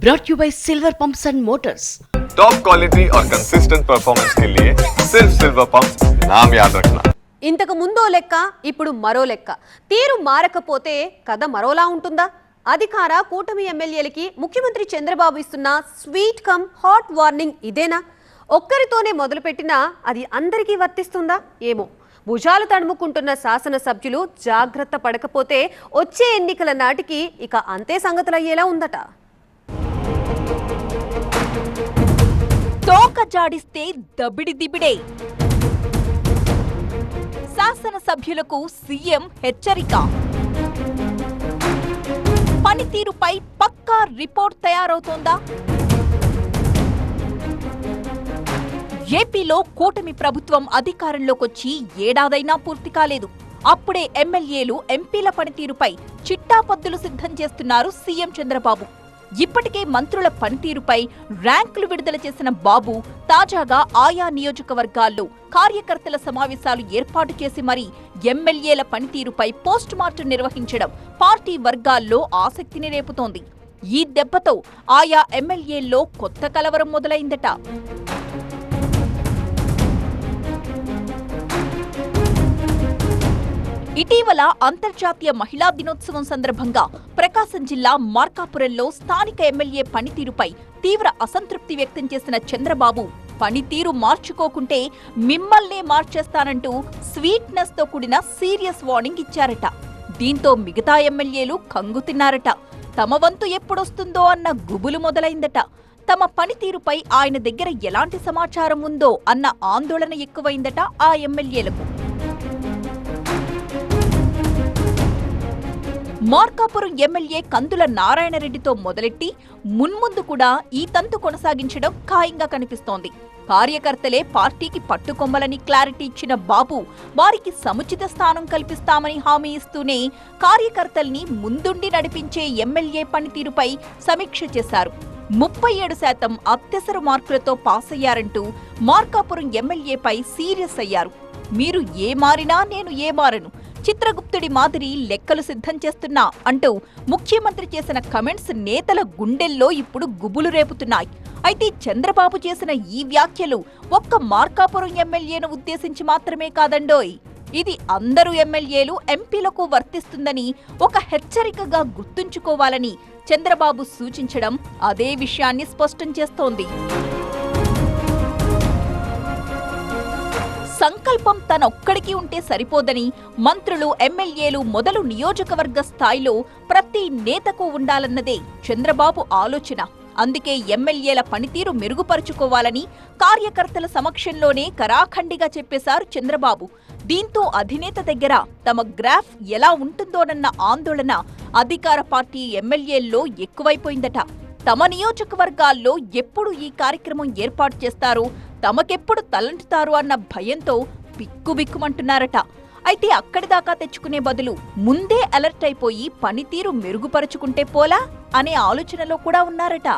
brought you by Silver Pumps and Motors. Top quality और consistent performance के लिए सिर्फ सिल्वर पंप नाम याद रखना ఇంతకు ముందో లెక్క ఇప్పుడు మరో లెక్క తీరు మారకపోతే కథ మరోలా ఉంటుందా అధికార కూటమి ఎమ్మెల్యేలకి ముఖ్యమంత్రి చంద్రబాబు ఇస్తున్న స్వీట్ కమ్ హాట్ వార్నింగ్ ఇదేనా ఒక్కరితోనే మొదలుపెట్టినా అది అందరికీ వర్తిస్తుందా ఏమో భుజాలు తడుముకుంటున్న శాసనసభ్యులు జాగ్రత్త పడకపోతే వచ్చే ఎన్నికల నాటికి ఇక అంతే సంగతులయ్యేలా ఉందట తోక జాడిస్తే దబిడి దిబిడే. శాసనసభ్యులకు సీఎం హెచ్చరిక. పనితీరుపై పక్కా రిపోర్ట్ తయారవుతోందా? ఏపీలో కూటమి ప్రభుత్వం అధికారంలోకొచ్చి ఏడాదైనా పూర్తి కాలేదు. అప్పుడే ఎమ్మెల్యేలు ఎంపీల పనితీరుపై చిట్టాపద్దులు సిద్ధం చేస్తున్నారు సీఎం చంద్రబాబు. ఇప్పటికే మంత్రుల పనితీరుపై ర్యాంకులు విడుదల చేసిన బాబు తాజాగా ఆయా నియోజకవర్గాల్లో కార్యకర్తల సమావేశాలు ఏర్పాటు చేసి మరీ ఎమ్మెల్యేల పనితీరుపై పోస్ట్ మార్టం నిర్వహించడం పార్టీ వర్గాల్లో ఆసక్తిని రేపుతోంది. ఈ దెబ్బతో ఆయా ఎమ్మెల్యేల్లో కొత్త కలవరం మొదలైందట. ఇటీవల అంతర్జాతీయ మహిళా దినోత్సవం సందర్భంగా ప్రకాశం జిల్లా మార్కాపురంలో స్థానిక ఎమ్మెల్యే పనితీరుపై తీవ్ర అసంతృప్తి వ్యక్తం చేసిన చంద్రబాబు పనితీరు మార్చుకోకుంటే మిమ్మల్నే మార్చేస్తానంటూ స్వీట్నెస్తో కూడిన సీరియస్ వార్నింగ్ ఇచ్చారట. దీంతో మిగతా ఎమ్మెల్యేలు కంగు తిన్నారట. తమ వంతు ఎప్పుడొస్తుందో అన్న గుబులు మొదలైందట. తమ పనితీరుపై ఆయన దగ్గర ఎలాంటి సమాచారం ఉందో అన్న ఆందోళన ఎక్కువైందట ఆ ఎమ్మెల్యేలకు. మార్కాపురం ఎమ్మెల్యే కందుల నారాయణరెడ్డితో మొదలెట్టి మున్ముందు కూడా ఈ తంతు కొనసాగించడం ఖాయంగా కనిపిస్తోంది. కార్యకర్తలే పార్టీకి పట్టుకొమ్మలని క్లారిటీ ఇచ్చిన బాబు వారికి సముచిత స్థానం కల్పిస్తామని హామీ ఇస్తూనే కార్యకర్తల్ని ముందుండి నడిపించే ఎమ్మెల్యే పనితీరుపై సమీక్ష చేశారు. ముప్పై ఏడు శాతం అత్యవసర మార్కులతో పాస్ అయ్యారంటూ మార్కాపురం ఎమ్మెల్యేపై సీరియస్ అయ్యారు. మీరు ఏ మారినా నేను ఏ మారను. చిత్రగుప్తుడి మాదిరి లెక్కలు సిద్ధం చేస్తున్నా అంటూ ముఖ్యమంత్రి చేసిన కమెంట్స్ నేతల గుండెల్లో ఇప్పుడు గుబులు రేపుతున్నాయి. అయితే చంద్రబాబు చేసిన ఈ వ్యాఖ్యలు ఒక్క మార్కాపురం ఎమ్మెల్యేను ఉద్దేశించి మాత్రమే కాదండోయ్. ఇది అందరూ ఎమ్మెల్యేలు ఎంపీలకు వర్తిస్తుందని ఒక హెచ్చరికగా గుర్తుంచుకోవాలని చంద్రబాబు సూచించడం అదే విషయాన్ని స్పష్టం చేస్తోంది. సంకల్పం తనొక్కడికి ఉంటే సరిపోదని మంత్రులు ఎమ్మెల్యేలు మొదలు నియోజకవర్గ స్థాయిలో ప్రతి నేతకు ఉండాలన్నదే చంద్రబాబు ఆలోచన. అందుకే ఎమ్మెల్యేల పనితీరు మెరుగుపరుచుకోవాలని కార్యకర్తల సమక్షంలోనే కరాఖండిగా చెప్పేశారు చంద్రబాబు. దీంతో అధినేత దగ్గర తమ గ్రాఫ్ ఎలా ఉంటుందోనన్న ఆందోళన అధికార పార్టీ ఎమ్మెల్యేల్లో ఎక్కువైపోయిందట. తమ నియోజకవర్గాల్లో ఎప్పుడు ఈ కార్యక్రమం ఏర్పాటు చేస్తారో? తమకెప్పుడు తలంటుతారు అన్న భయంతో బిక్కుబిక్కుమంటున్నారట. అయితే అక్కడి దాకా తెచ్చుకునే బదులు ముందే అలర్ట్ అయిపోయి పనితీరు మెరుగుపరుచుకుంటే పోలా అనే ఆలోచనలో కూడా ఉన్నారట.